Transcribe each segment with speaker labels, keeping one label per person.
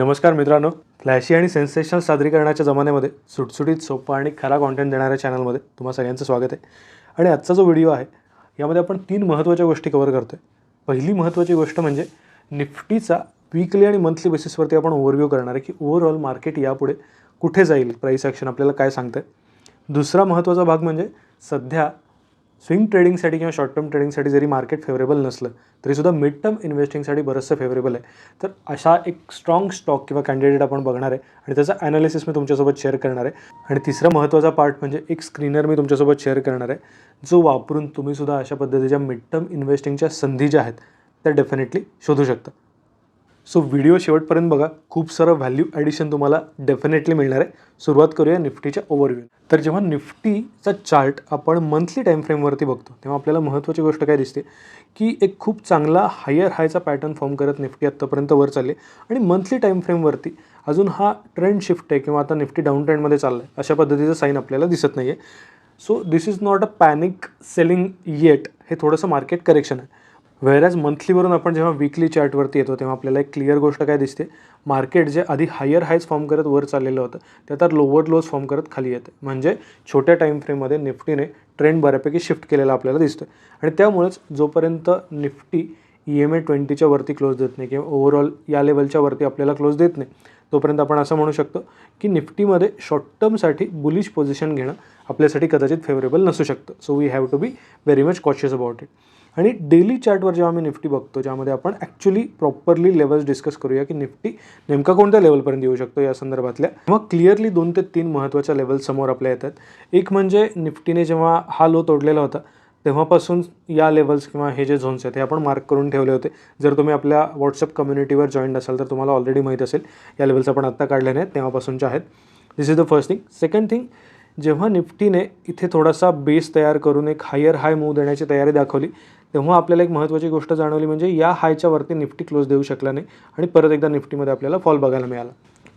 Speaker 1: नमस्कार मित्रांनो. फ्लॅशी आणि सेन्सेशनल सादरीकरणाच्या जमान्यामध्ये सुटसुटीत सोपा आणि खरा कॉन्टेंट देणाऱ्या चॅनलमध्ये तुम्हा सगळ्यांचं स्वागत आहे. आणि आजचा जो व्हिडिओ आहे यामध्ये आपण तीन महत्त्वाच्या गोष्टी कवर करतो आहे पहिली महत्त्वाची गोष्ट म्हणजे निफ्टीचा वीकली आणि मंथली बेसिसवरती आपण ओव्हरव्ह्यू करणार आहे की ओव्हरऑल मार्केट यापुढे कुठे जाईल प्राईस ॲक्शन आपल्याला काय सांगतं आहे दुसरा महत्त्वाचा भाग म्हणजे सध्या स्विंग ट्रेडिंगसाठी किंवा शॉर्ट टर्म ट्रेडिंगसाठी जरी मार्केट फेवरेबल नसलं तरीसुद्धा मिड टर्म इन्व्हेस्टिंगसाठी बरंचसं फेवरेबल आहे. तर अशा एक स्ट्रॉंग स्टॉक किंवा कॅन्डिडेट आपण बघणार आहे आणि त्याचं ॲनालिसिस मी तुमच्यासोबत शेअर करणार आहे. आणि तिसरा महत्त्वाचा पार्ट म्हणजे एक स्क्रीनर मी तुमच्यासोबत शेअर करणार आहे जो वापरून तुम्हीसुद्धा अशा पद्धतीच्या मिड टर्म इन्व्हेस्टिंगच्या संधी ज्या आहेत त्या डेफिनेटली शोधू शकता. सो व्हिडिओ शेवटपर्यंत बघा. खूप सारं व्हॅल्यू ॲडिशन तुम्हाला डेफिनेटली मिळणार आहे. सुरुवात करूया निफ्टीच्या ओव्हरव्ह्यू तर जेव्हा निफ्टीचा चार्ट आपण मंथली टाईम फ्रेमवरती बघतो तेव्हा आपल्याला महत्त्वाची गोष्ट काय दिसते? की एक खूप चांगला हायर हायचा पॅटर्न फॉर्म करत निफ्टी आत्तापर्यंत वर चालले आणि मंथली टाईम फ्रेमवरती अजून हा ट्रेंड शिफ्ट आहे किंवा आता निफ्टी डाऊन ट्रेंडमध्ये चालला आहे अशा पद्धतीचं साईन आपल्याला दिसत नाही आहे so this is not a panic selling yet हे थोडंसं मार्केट करेक्शन आहे. व्हेरॅज मंथलीवरून आपण जेव्हा वीकली चार्टवरती येतो तेव्हा आपल्याला एक क्लिअर गोष्ट काय दिसते? मार्केट जे आधी हायर हायज फॉर्म करत वर चाललेलं होतं ते आता लोअर लोज फॉर्म करत खाली येते. म्हणजे छोट्या टाईम फ्रेममध्ये निफ्टीने ट्रेंड बऱ्यापैकी शिफ्ट केलेला आपल्याला दिसतो आणि त्यामुळेच जोपर्यंत निफ्टी ई एम ए ट्वेंटीच्या वरती क्लोज देत नाही किंवा ओव्हरऑल या लेवलच्या वरती आपल्याला क्लोज देत नाही तोपर्यंत आपण असं म्हणू शकतो की निफ्टीमध्ये शॉर्ट टर्मसाठी बुलिश पोझिशन घेणं आपल्यासाठी कदाचित फेवरेबल नसू शकतं. So we have to be very much cautious about it आणि डेली चार्टवर जेव्हा आम्ही निफ्टी बघतो ज्यामध्ये आपण ॲक्च्युली प्रॉपरली लेवल्स डिस्कस करूया की निफ्टी नेमका कोणत्या लेवलपर्यंत येऊ शकतो या संदर्भातल्या. तेव्हा क्लिअरली दोन ते तीन महत्त्वाच्या लेवल समोर आपल्या येतात. एक म्हणजे निफ्टीने जेव्हा हा लो तोडलेला होता तेव्हापासून या लेवल्स किंवा हे जे झोन्स आहेत हे आपण मार्क करून ठेवले होते. जर तुम्ही आपल्या व्हॉट्सअप कम्युनिटीवर जॉईंड असाल तर तुम्हाला ऑलरेडी माहीत असेल या लेवल्स आपण आत्ता काढले नाहीत तेव्हापासूनच्या आहेत. This is the first thing second thing जेव्हा निफ्टीने इथे थोडासा बेस तयार करून एक हायर हाय मूव देण्याची तयारी दाखवली तेव्हा आपल्याला एक महत्त्वाची गोष्ट जाणवली म्हणजे या हायच्या वरती निफ्टी क्लोज देऊ शकला नाही आणि परत एकदा निफ्टीमध्ये आपल्याला फॉल बघायला मिळाला.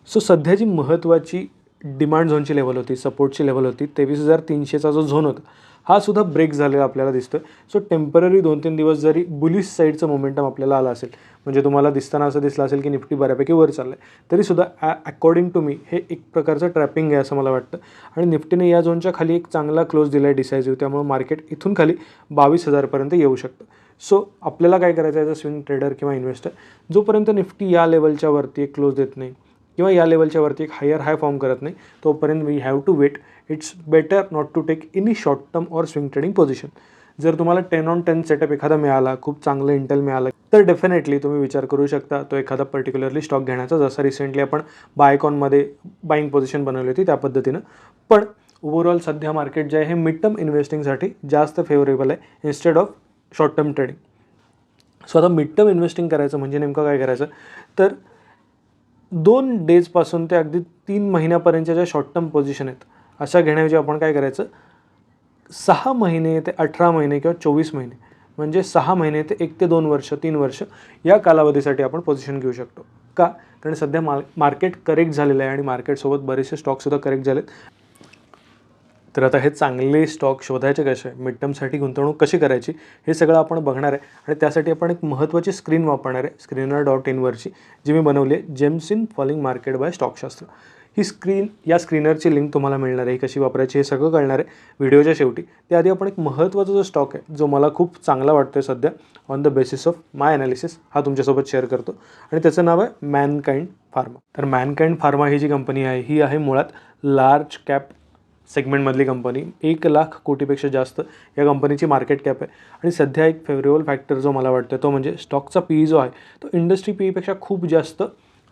Speaker 1: सो सध्या जी महत्त्वाची डिमांड झोनची लेवल होती सपोर्टची लेवल होती तेवीस हजार तीनशेचा जो झोन होता हा सुद्धा ब्रेक झालेला आपल्याला दिसतं सो टेंपररी दोन तीन दिवस जरी बुलिश साईडचं मोमेंटम आपल्याला आला असेल म्हणजे तुम्हाला दिसताना असं दिसलं असेल की निफ्टी बऱ्यापैकी वर चाललं आहे तरीसुद्धा ॲ अकॉर्डिंग टू मी हे एक प्रकारचं ट्रॅपिंग आहे असं मला वाटतं. आणि निफ्टीने या झोनच्या खाली एक चांगला क्लोज दिला आहे डिसायझिव्ह त्यामुळे मार्केट इथून खाली बावीस हजारपर्यंत येऊ शकतं. सो आपल्याला काय करायचं आहे? स्विंग ट्रेडर किंवा इन्व्हेस्टर जोपर्यंत निफ्टी या लेवलच्या वरती एक क्लोज देत नाही किंवा या लेवलच्या वरती एक हायर हाय फॉर्म करत नाही तोपर्यंत we have to wait it's better not to take any short term or swing trading position जर तुम्हाला टेन ऑन टेन सेटअप एखादा मिळाला खूप चांगलं इंटेल मिळालं तर डेफिनेटली तुम्ही विचार करू शकता तो एखादा पर्टिक्युलरली स्टॉक घेण्याचा. जसा रिसेंटली आपण बायकॉनमध्ये बाईंग पोझिशन बनवली होती त्या पद्धतीनं. पण ओव्हरऑल सध्या मार्केट जे आहे हे मिड टर्म इन्व्हेस्टिंगसाठी जास्त फेवरेबल आहे instead of short term trading so आता मिड टर्म इन्व्हेस्टिंग करायचं म्हणजे नेमकं काय करायचं? तर दोन डेजपासून ते अगदी तीन महिन्यापर्यंतच्या ज्या शॉर्ट टर्म पोझिशन आहेत अशा घेण्याऐवजी आपण काय करायचं? सहा महिने ते अठरा महिने किंवा चोवीस महिने म्हणजे सहा महिने ते एक ते दोन वर्ष तीन वर्ष या कालावधीसाठी आपण पोझिशन घेऊ शकतो. का? कारण सध्या माल मार्केट करेक्ट झालेलं आहे आणि मार्केटसोबत बरेचसे स्टॉकसुद्धा करेक्ट झालेत. तर आता हे चांगले स्टॉक शोधायचे कसे? मिड टर्मसाठी गुंतवणूक कशी करायची? हे सगळं आपण बघणार आहे. आणि त्यासाठी आपण एक महत्त्वाची स्क्रीन वापरणार आहे. स्क्रीनर डॉट इनवरची जी मी बनवली आहे. Gems in falling market by स्टॉकशास्त्र ही स्क्रीन या स्क्रीनरची लिंक तुम्हाला मिळणार आहे ही कशी वापरायची हे सगळं कळणार आहे व्हिडिओच्या शेवटी. त्याआधी आपण एक महत्त्वाचा जो स्टॉक आहे जो मला खूप चांगला वाटतो आहे सध्या on the basis of my analysis हा तुमच्यासोबत शेअर करतो. आणि त्याचं नाव आहे मॅनकाइंड फार्मा तर मॅनकाइंड फार्मा ही जी कंपनी आहे ही आहे मुळात लार्ज कॅप सेगमेंटमधली कंपनी एक लाख कोटीपेक्षा जास्त या कंपनीची मार्केट कॅप आहे. आणि सध्या एक फेवरेबल फॅक्टर जो मला वाटतं तो म्हणजे स्टॉकचा पी जो आहे तो इंडस्ट्री पीईपेक्षा खूप जास्त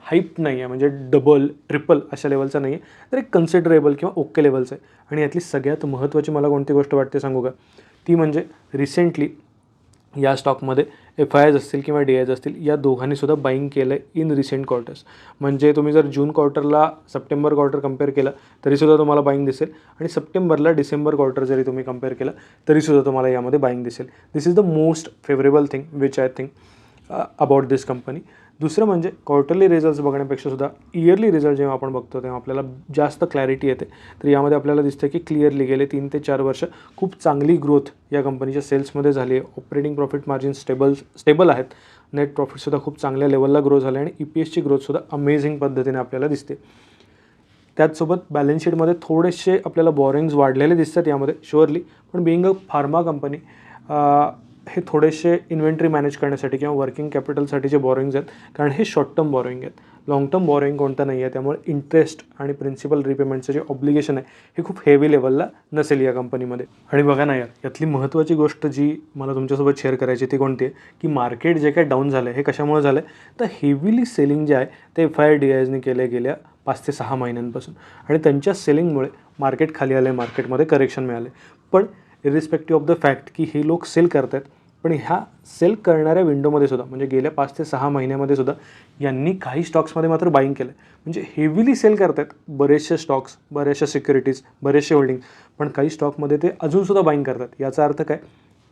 Speaker 1: हाईप नाही आहे म्हणजे डबल ट्रिपल अशा लेवलचा नाही आहे तर एक कन्सिडरेबल किंवा ओके लेवलचं आहे. आणि यातली सगळ्यात महत्त्वाची मला कोणती गोष्ट वाटते सांगू का? ती म्हणजे रिसेंटली या स्टॉकमध्ये एफ आय एज असतील किंवा डी आयज असतील या दोघांनीसुद्धा बाईंग केलं आहे इन रिसेंट क्वार्टर्स म्हणजे तुम्ही जर जून क्वार्टरला सप्टेंबर क्वार्टर कंपेअर केलं तरीसुद्धा तुम्हाला बाईंग दिसेल. आणि सप्टेंबरला डिसेंबर क्वार्टर जरी तुम्ही कंपेअर केलं तरीसुद्धा तुम्हाला यामध्ये बाईंग दिसेल. This is the most favourable thing which I think about this company दुसरं म्हणजे क्वार्टरली रिझल्ट्स बघण्यापेक्षा सुद्धा इयरली रिझल्ट जेव्हा आपण बघतो तेव्हा आपल्याला जास्त क्लॅरिटी येते. तर यामध्ये आपल्याला दिसतं की क्लिअरली गेले तीन ते चार वर्ष खूप चांगली ग्रोथ या कंपनीच्या सेल्समध्ये झाली आहे. Operating profit margin stable stable आहेत. नेट प्रॉफिटसुद्धा खूप चांगल्या लेवलला ग्रो झाले आणि ई पी एसची ग्रोथसुद्धा अमेझिंग पद्धतीने आपल्याला दिसते. त्याचसोबत बॅलन्स शीटमध्ये थोडेसे आपल्याला बॉरिंग्स वाढलेले दिसतात यामध्ये शुअरली पण बिईंग अ फार्मा कंपनी हे थोडेसे इन्व्हेंटरी मॅनेज करण्यासाठी किंवा वर्किंग कॅपिटलसाठी जे बॉरिंग्स आहेत कारण हे शॉर्ट टर्म बॉरोईंग आहेत. लाँग टर्म बॉरोईंग कोणतं नाही आहे त्यामुळे इंटरेस्ट आणि प्रिन्सिपल रिपेमेंटचं जे ऑब्लिगेशन आहे हे खूप हेवी लेवलला नसेल या कंपनीमध्ये आणि बघा ना यार यातली महत्त्वाची गोष्ट जी मला तुमच्यासोबत शेअर करायची ती कोणती आहे की मार्केट जे काय डाऊन झालं आहे हे कशामुळे झालं आहे तर हेवीली सेलिंग जे आहे ते एफ आय आर डी आयजने केल्या गेल्या पाच ते सहा महिन्यांपासून. आणि त्यांच्या सेलिंगमुळे मार्केट खाली आलं आहे मार्केटमध्ये करेक्शन मिळाले पण इरिस्पेक्टिव्ह ऑफ द फॅक्ट की हे लोक सेल करत आहेत पण ह्या सेल करणाऱ्या विंडोमध्ये सुद्धा म्हणजे गेल्या पाच ते सहा महिन्यामध्ये सुद्धा यांनी काही स्टॉक्समध्ये मात्र बाईंग केलं म्हणजे हेवीली सेल करत आहेत बरेचसे स्टॉक्स बऱ्याचशा सिक्युरिटीज बरेचसे होल्डिंग पण काही स्टॉकमध्ये ते अजूनसुद्धा बाईंग करतात याचा अर्थ काय?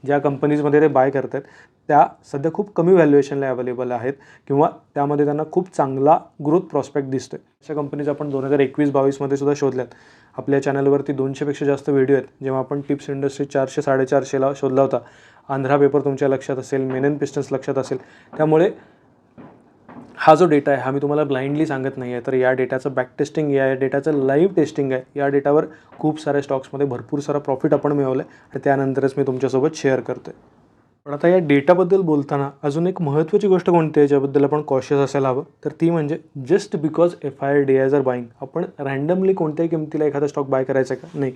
Speaker 1: ज्या कंपनीजमध्ये ते बाय करतात त्या सध्या खूप कमी व्हॅल्युएशनला अवेलेबल आहेत किंवा त्यामध्ये त्यांना खूप चांगला ग्रोथ प्रॉस्पेक्ट दिसतो आहे अशा कंपनीज आपण दोन हजार एकवीस बावीसमध्ये सुद्धा शोधल्यात. आपल्या चॅनलवरती दोनशेपेक्षा जास्त व्हिडिओ आहेत जेव्हा आपण टिप्स इंडस्ट्री चारशे साडेचारशेला शोधला होता. आंध्रा पेपर तुमच्या लक्षात असेल मेनन पिस्टन्स लक्षात असेल. त्यामुळे हा जो डेटा आहे हा मी तुम्हाला ब्लाइंडली सांगत नाही आहे तर या डेटाचं बॅक टेस्टिंग या डेटाचं लाईव्ह टेस्टिंग आहे. या डेटावर खूप साऱ्या स्टॉक्समध्ये भरपूर सारा प्रॉफिट आपण मिळवलं आहे आणि त्यानंतरच मी तुमच्यासोबत शेअर करतो आहे पण आता या डेटाबद्दल बोलताना अजून एक महत्त्वाची गोष्ट कोणती आहे ज्याबद्दल आपण कॉशियस असायला हवं? तर ती म्हणजे just because F I R D I R buying आपण रँडमली कोणत्याही किमतीला एखादा स्टॉक बाय करायचा का? नाही.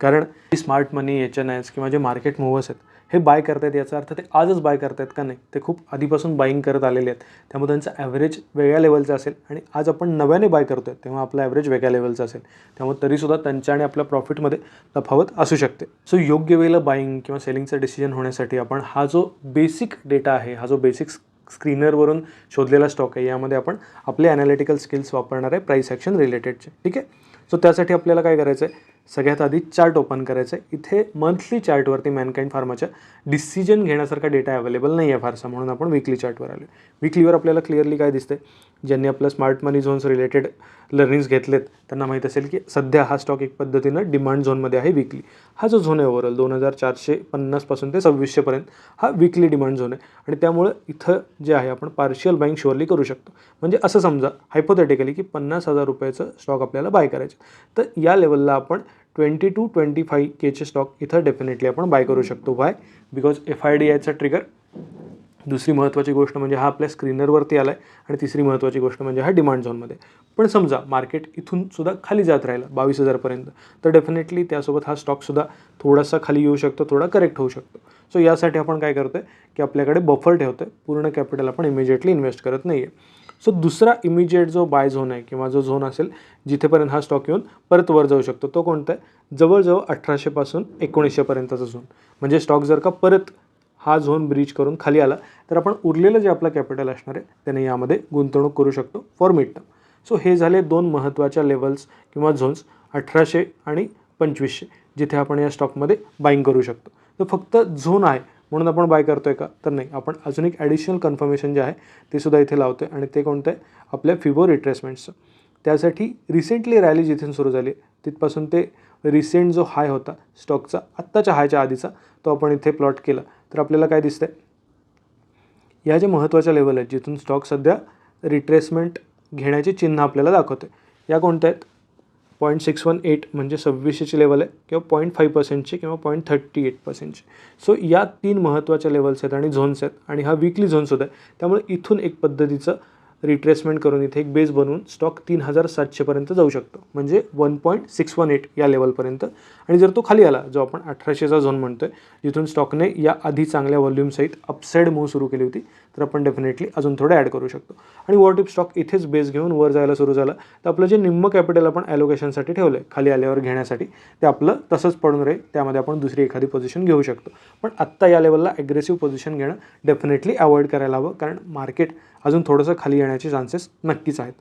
Speaker 1: कारण smart money H N S किंवा जे मार्केट मूव्हर्स आहेत हे बाय करतायत याचा अर्थ ते आजच बाय करतायत का नाही? ते खूप आधीपासून बाईंग करत आलेले आहेत. त्यामुळे त्यांचं ॲव्हरेज वेगळ्या लेवलचा असेल आणि आज आपण नव्याने बाय करतोय तेव्हा आपला ॲव्हरेज वेगळ्या लेवलचा असेल. त्यामुळे तरीसुद्धा त्यांच्या आणि आपल्या प्रॉफिटमध्ये तफावत असू शकते. सो योग्य वेळेला बाईंग किंवा सेलिंगचं डिसिजन होण्यासाठी आपण हा जो बेसिक डेटा आहे हा जो बेसिक स्क्रीनरवरून शोधलेला स्टॉक आहे यामध्ये आपण आपले ॲनालिटिकल स्किल्स वापरणार आहे प्राईस ॲक्शन रिलेटेडचे ठीक आहे? सो त्यासाठी आपल्याला काय करायचं आहे सगळ्यात आधी चार्ट ओपन करायचं आहे इथे मंथली चार्टवरती मॅनकाइंड फार्माच्या डिसिजन घेण्यासारखा डेटा अवेलेबल नाही आहे फारसा म्हणून आपण विकली चार्टवर आलो विकलीवर आपल्याला क्लिअरली काय दिसते ज्यांनी आपलं smart money zones related learnings घेतलेत त्यांना माहीत असेल की सध्या हा स्टॉक एक पद्धतीनं डिमांड झोनमध्ये आहे विकली हा जो झोन आहे ओव्हरऑल दोन हजार चारशे पन्नासपासून ते सव्वीसशेपर्यंत हा विकली डिमांड झोन आहे. आणि त्यामुळं इथं जे आहे आपण पार्शियल बाईंग शुअरली करू शकतो. म्हणजे असं समजा हायपोथेटिकली की पन्नास हजार रुपयाचं स्टॉक आपल्याला बाय करायचं तर या लेवलला आपण ट्वेंटी टू ट्वेंटी फाईव्ह केचे स्टॉक इथं डेफिनेटली आपण बाय करू शकतो why because F I D आयचा ट्रिगर दुसरी महत्त्वाची गोष्ट म्हणजे हा आपल्या स्क्रीनरवरती आला आहे आणि तिसरी महत्त्वाची गोष्ट म्हणजे हा डिमांड झोनमध्ये पण समजा मार्केट इथून सुद्धा खाली जात राहिलं बावीस हजारपर्यंत तर डेफिनेटली त्यासोबत हा स्टॉकसुद्धा थोडासा खाली येऊ शकतो थोडा करेक्ट होऊ शकतो. सो यासाठी आपण काय करतो आहे की आपल्याकडे बफर ठेवतो आहे पूर्ण कॅपिटल आपण इमिजिएटली इन्व्हेस्ट करत नाही आहे सो दुसरा इमिजिएट जो बाय झोन आहे किंवा जो झोन असेल जिथेपर्यंत हा स्टॉक येऊन परत वर जाऊ शकतो तो कोणता आहे? जवळजवळ अठराशेपासून एकोणीसशेपर्यंतचा झोन म्हणजे स्टॉक जर का परत हा झोन ब्रीच करून खाली आला तर आपण उरलेलं जे आपलं कॅपिटल असणार आहे त्याने यामध्ये गुंतवणूक करू शकतो फॉर मिड टर्म सो हे झाले दोन महत्त्वाच्या लेवल्स किंवा झोन्स अठराशे आणि पंचवीसशे जिथे आपण या स्टॉकमध्ये बाईंग करू शकतो. तो फक्त झोन आहे म्हणून आपण बाय करतोय का? तर नाही. आपण अजून एक ॲडिशनल कन्फर्मेशन जे आहे ते सुद्धा इथे लावतो आहे आणि ते कोणतं आहे? आपल्या फिबो रिट्रेसमेंटचं त्यासाठी रिसेंटली रॅली जिथून सुरू झाली तिथपासून ते रिसेंट जो हाय होता स्टॉकचा आत्ताच्या हायच्या आधीचा तो आपण इथे प्लॉट केला. तर आपल्याला काय दिसतंय? या जे महत्त्वाच्या लेवल आहेत जिथून स्टॉक सध्या रिट्रेसमेंट घेण्याचे चिन्ह आपल्याला दाखवते या कोणत्या आहेत? पॉईंट सिक्स वन एट म्हणजे सव्वीसशेची लेवल आहे किंवा पॉईंट फाईव्ह पर्सेंटची किंवा पॉईंट थर्टी एट पर्सेंटची सो या तीन महत्त्वाच्या लेवल्स आहेत आणि झोन्स आहेत आणि हा विकली झोनसुद्धा आहे त्यामुळे इथून एक पद्धतीचं रिट्रेसमेंट करून इथे एक बेस बनवून स्टॉक तीन हजार सातशेपर्यंत जाऊ शकतो. म्हणजे one point six one eight या लेवलपर्यंत आणि जर तो खाली आला जो आपण अठराशेचा झोन म्हणतो आहे जिथून स्टॉकने या आधी चांगल्या व्हॉल्यूमसहित अपसाईड मूव्ह सुरू केली होती तर आपण डेफिनेटली अजून थोडं ॲड करू शकतो. आणि वॉरटिप स्टॉक इथेच बेस घेऊन वर जायला सुरू झालं. तर आपलं जे निम्म कॅपिटल आपण ॲलोकेशनसाठी ठेवलं आहे खाली आल्यावर घेण्यासाठी ते आपलं तसंच पडून राहील. त्यामध्ये आपण दुसरी एखादी पोझिशन घेऊ शकतो. पण आत्ता या लेवलला ॲग्रेसिव्ह पोझिशन घेणं डेफिनेटली अवॉइड करायला हवं. कारण मार्केट अजून थोडंसं खाली येण्याचे चान्सेस नक्कीच आहेत.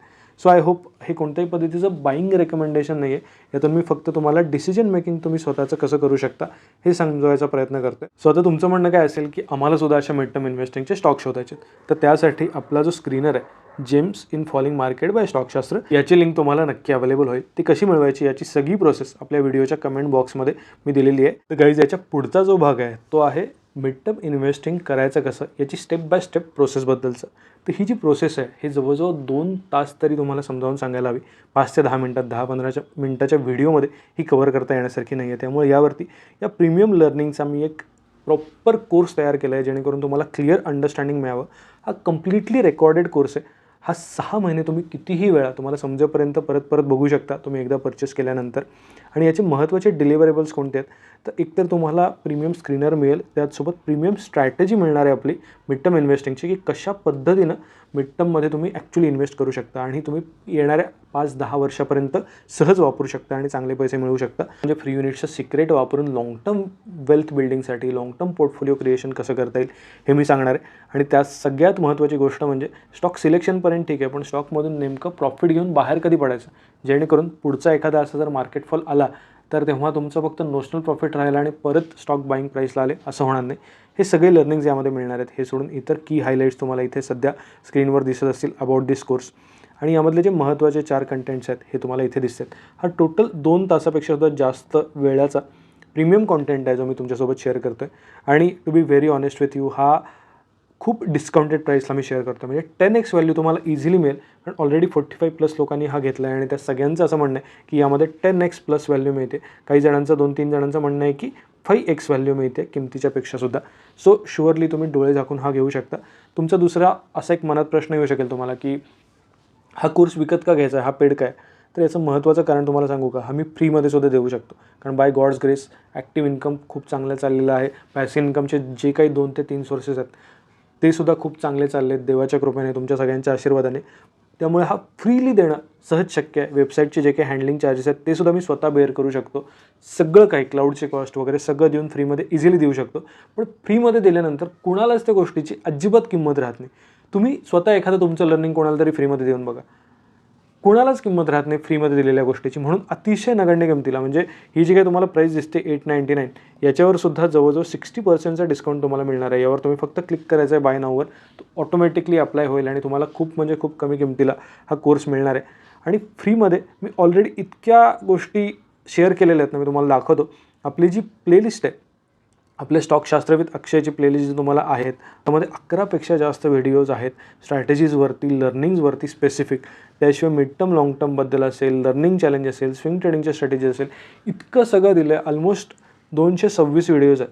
Speaker 1: सो आय होप हे कोणत्याही पद्धतीचं बाईंग रेकमेंडेशन नाही आहे यातून मी फक्त तुम्हाला डिसिजन मेकिंग तुम्ही स्वतःचं कसं करू शकता हे समजवायचा प्रयत्न करते सो आता तुमचं म्हणणं काय असेल की आम्हाला सुद्धा अशा मिड टर्म इन्व्हेस्टिंगचे स्टॉक शोधायचे तर त्यासाठी आपला जो स्क्रीनर आहे gems in falling market buy स्टॉकशास्त्र याची लिंक तुम्हाला नक्की अवेलेबल होईल. ती कशी मिळवायची याची सगळी प्रोसेस आपल्या व्हिडिओच्या कमेंट बॉक्समध्ये मी दिलेली आहे. तर गाईज याच्या पुढचा जो भाग आहे तो आहे मिडटर्म इन्व्हेस्टिंग करायचं कसं? याची स्टेप बाय स्टेप प्रोसेसबद्दलचं तर ही जी प्रोसेस आहे ही जवळजवळ दोन तास तरी तुम्हाला समजावून सांगायला हवी. पाच ते दहा मिनटात दहा पंधराच्या मिनटाच्या व्हिडिओमध्ये ही कवर करता येण्यासारखी नाही आहे त्यामुळे यावरती या प्रीमियम लर्निंगचा मी एक प्रॉपर कोर्स तयार केला आहे जेणेकरून तुम्हाला क्लिअर अंडरस्टँडिंग मिळावं. हा कम्प्लिटली रेकॉर्डेड कोर्स आहे. हा सहा महिने तुम्ही कितीही वेळा तुम्हाला समजेपर्यंत परत परत बघू शकता तुम्ही एकदा परचेस केल्यानंतर. आणि याचे महत्त्वाचे डिलिव्हरेबल्स कोणते आहेत? तर एकतर तुम्हाला प्रीमियम स्क्रीनर मिळेल त्याचसोबत प्रीमियम स्ट्रॅटेजी मिळणार आहे आपली मिड टर्म इन्व्हेस्टिंगची की कशा पद्धतीनं मिड टर्ममध्ये तुम्ही ॲक्च्युली इन्व्हेस्ट करू शकता आणि तुम्ही येणाऱ्या पाच दहा वर्षापर्यंत सहज वापरू शकता आणि चांगले पैसे मिळवू शकता. म्हणजे फ्री युनिटचं सिक्रेट वापरून लॉंग टर्म वेल्थ बिल्डिंगसाठी लाँग टर्म पोर्टफोलिओ क्रिएशन कसं करता येईल हे मी सांगणार आहे. आणि त्यात सगळ्यात महत्त्वाची गोष्ट म्हणजे स्टॉक सिलेक्शनपर्यंत ठीक आहे पण स्टॉकमधून नेमकं प्रॉफिट घेऊन बाहेर कधी पडायचं? जेणेकरून पुढचा एखादा असा जर मार्केट फॉल आला तर तेव्हा तुमचं फक्त नोशनल प्रॉफिट राहिलं आणि परत स्टॉक बाईंग प्राईसला आले असं होणार नाही. हे सगळे लर्निंग्स यामध्ये मिळणार आहेत. हे सोडून इतर की हायलाईट्स तुम्हाला इथे सध्या स्क्रीनवर दिसत असतील अबाउट दिस कोर्स आणि यामधले जे महत्त्वाचे चार कंटेंट्स आहेत हे तुम्हाला इथे दिसतात. हा टोटल दोन तासापेक्षा सुद्धा जास्त वेळाचा प्रीमियम कॉन्टेंट आहे जो मी तुमच्यासोबत शेअर करतो आहे आणि to be very honest with you हा खूप डिस्काउंटेड प्राईसला मी शेअर करतो म्हणजे टेन एक्स व्हॅल्यू तुम्हाला इझिली मिळेल. कारण ऑलरेडी फोर्टी फाईव्ह प्लस लोकांनी हा घेतला आहे आणि त्या सगळ्यांचं असं म्हणणं आहे की यामध्ये टेन एक्स प्लस व्हॅल्यू मिळते. काही जणांचं दोन तीन जणांचं म्हणणं आहे की फाईव्ह एक्स व्हॅल्यू मिळते किमतीच्या पेक्षासुद्धा सो शुअरली तुम्ही डोळे झाकून हा घेऊ शकता. तुमचा दुसरा असा एक मनात प्रश्न येऊ शकेल तुम्हाला की हा कोर्स विकत का घ्यायचा आहे? हा पेड काय तर याचं महत्त्वाचं कारण तुम्हाला सांगू का? हा मी फ्रीमध्ये सुद्धा देऊ शकतो. कारण by God's grace active income खूप चांगलं चाललेलं आहे. पॅसिव्ह इन्कमचे जे काही दोन ते तीन सोर्सेस आहेत ते सुद्धा खूप चांगले चालले आहेत देवाच्या कृपेने तुमच्या सगळ्यांच्या आशीर्वादाने. त्यामुळे हा फ्रीली देणं सहज शक्य आहे. वेबसाईटचे जे काही हँडलिंग चार्जेस आहेत ते सुद्धा मी स्वतः बेअर करू शकतो. सगळं काही क्लाउडचे कॉस्ट वगैरे सगळं देऊन फ्रीमध्ये इझिली देऊ शकतो. पण फ्रीमध्ये दिल्यानंतर कुणालाच त्या गोष्टीची अजिबात किंमत राहत नाही. तुम्ही स्वतः एखादं तुमचं लर्निंग कोणाला तरी फ्रीमध्ये देऊन बघा. कुणालाच किंमत राहत नाही फ्रीमध्ये दिलेल्या गोष्टीची. म्हणून अतिशय नगण्य किमतीला म्हणजे ही जी काही तुम्हाला प्राईस दिसते एट नाईन्टी नाईन याच्यावर सुद्धा जवळजवळ सिक्स्टी पर्सेंटचा डिस्काउंट तुम्हाला मिळणार आहे. यावर तुम्ही फक्त क्लिक करायचं आहे बाय नाववर तो ऑटोमॅटिकली अप्लाय होईल आणि तुम्हाला खूप म्हणजे खूप कमी किमतीला हा कोर्स मिळणार आहे. आणि फ्रीमध्ये मी ऑलरेडी इतक्या गोष्टी शेअर केलेल्या आहेत ना मी तुम्हाला दाखवतो. आपली जी प्लेलिस्ट आहे आपले स्टॉक शास्त्रविद अक्षयची प्लेलिस्ट तुम्हाला आहेत. त्यामध्ये अकरापेक्षा जास्त व्हिडिओज आहेत. स्ट्रॅटेजीजवरती लर्निंग्सवरती स्पेसिफिक त्याशिवाय मिड टर्म लाँग टर्मबद्दल असेल लर्निंग चॅलेंज असेल स्विंग ट्रेडिंगच्या स्ट्रॅटेजी असेल इतकं सगळं दिलं आहे ऑलमोस्ट दोनशे सव्वीस व्हिडिओज आहेत.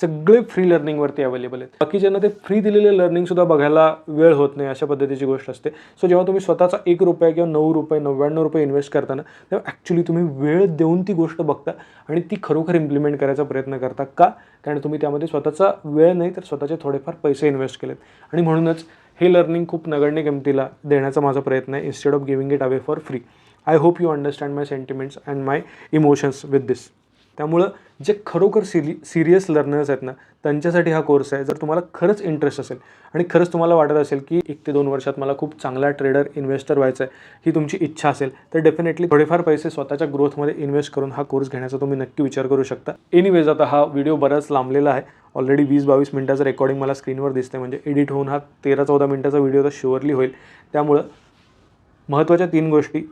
Speaker 1: सगळे फ्री लर्निंगवरती अवेलेबल आहेत. बाकीच्यांना ते फ्री दिलेले लर्निंगसुद्धा बघायला वेळ होत नाही अशा पद्धतीची गोष्ट असते. सो जेव्हा तुम्ही स्वतःचा एक रुपये किंवा नऊ रुपये नव्याण्णव रुपये इन्व्हेस्ट करताना तेव्हा ॲक्च्युली तुम्ही वेळ देऊन ती गोष्ट बघता आणि ती खरोखर इम्प्लिमेंट करायचा प्रयत्न करता का? कारण तुम्ही त्यामध्ये स्वतःचा वेळ नाही तर स्वतःचे थोडेफार पैसे इन्व्हेस्ट केलेत. आणि म्हणूनच हे लर्निंग खूप नगण्य किमतीला देण्याचा माझा प्रयत्न आहे. Instead of giving it away for free I hope you understand my sentiments and my emotions with this त्यामुळं जे खरोखर सिरि सिरियस लर्नर्स आहेत ना त्यांच्यासाठी हा कोर्स आहे. जर तुम्हाला खरंच इंटरेस्ट असेल आणि खरंच तुम्हाला वाटत असेल की एक ते दोन वर्षात मला खूप चांगला ट्रेडर इन्व्हेस्टर व्हायचं आहे ही तुमची इच्छा असेल तर डेफिनेटली थोडेफार पैसे स्वतःच्या ग्रोथमध्ये इन्व्हेस्ट करून हा कोर्स घेण्याचा तुम्ही नक्की विचार करू शकता. एनिवेज आता हा व्हिडिओ बराच लांबलेला आहे. ऑलरेडी वीस बावीस मिनटाचं रेकॉर्डिंग मला स्क्रीनवर दिसते म्हणजे एडिट होऊन हा तेरा चौदा मिनटाचा व्हिडिओ तर शुअरली होईल. त्यामुळं महत्त्वाच्या तीन गोष्टी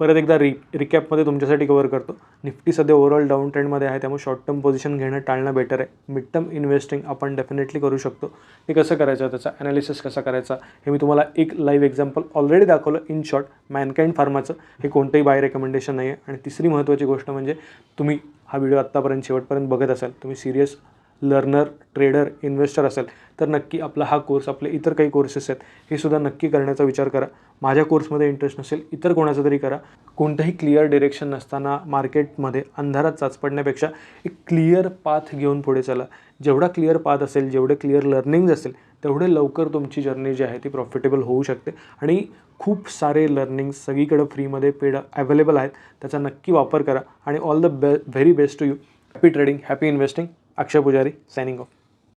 Speaker 1: परत एकदा रि रिकॅपमध्ये तुमच्यासाठी कवर करतो. निफ्टी सध्या ओव्हरऑल डाऊन ट्रेंडमध्ये आहे त्यामुळे शॉर्ट टर्म पोझिशन घेणं टाळणं बेटर आहे. मिड टर्म इन्व्हेस्टिंग आपण डेफिनेटली करू शकतो. ते कसं करायचं त्याचा ॲनालिसिस कसा करायचा हे मी तुम्हाला एक लाईव्ह एक्झाम्पल ऑलरेडी दाखवलं. इन शॉर्ट मॅनकाइंड फार्माचं हे कोणतंही बाय रेकमेंडेशन नाही आहे आणि तिसरी महत्त्वाची गोष्ट म्हणजे तुम्ही हा व्हिडिओ आत्तापर्यंत शेवटपर्यंत बघत असाल तुम्ही सिरियस लर्नर ट्रेडर इन्व्हेस्टर असेल तर नक्की आपला हा कोर्स आपले इतर काही कोर्सेस आहेत हे सुद्धा नक्की करण्याचा विचार करा. माझ्या कोर्समध्ये इंटरेस्ट नसेल इतर कोणाचा तरी करा. कोणतंही क्लिअर डिरेक्शन नसताना मार्केटमध्ये अंधारात चाचपडण्यापेक्षा एक क्लिअर पाथ घेऊन पुढे चला. जेवढा क्लिअर पाथ असेल जेवढे क्लिअर लर्निंग्ज असेल तेवढे लवकर तुमची जर्नी जी आहे ती प्रॉफिटेबल होऊ शकते. आणि खूप सारे लर्निंग सगळीकडे फ्रीमध्ये पेड अवेलेबल आहेत त्याचा नक्की वापर करा. आणि all the be very best to you happy trading happy investing Akshay Pujari signing off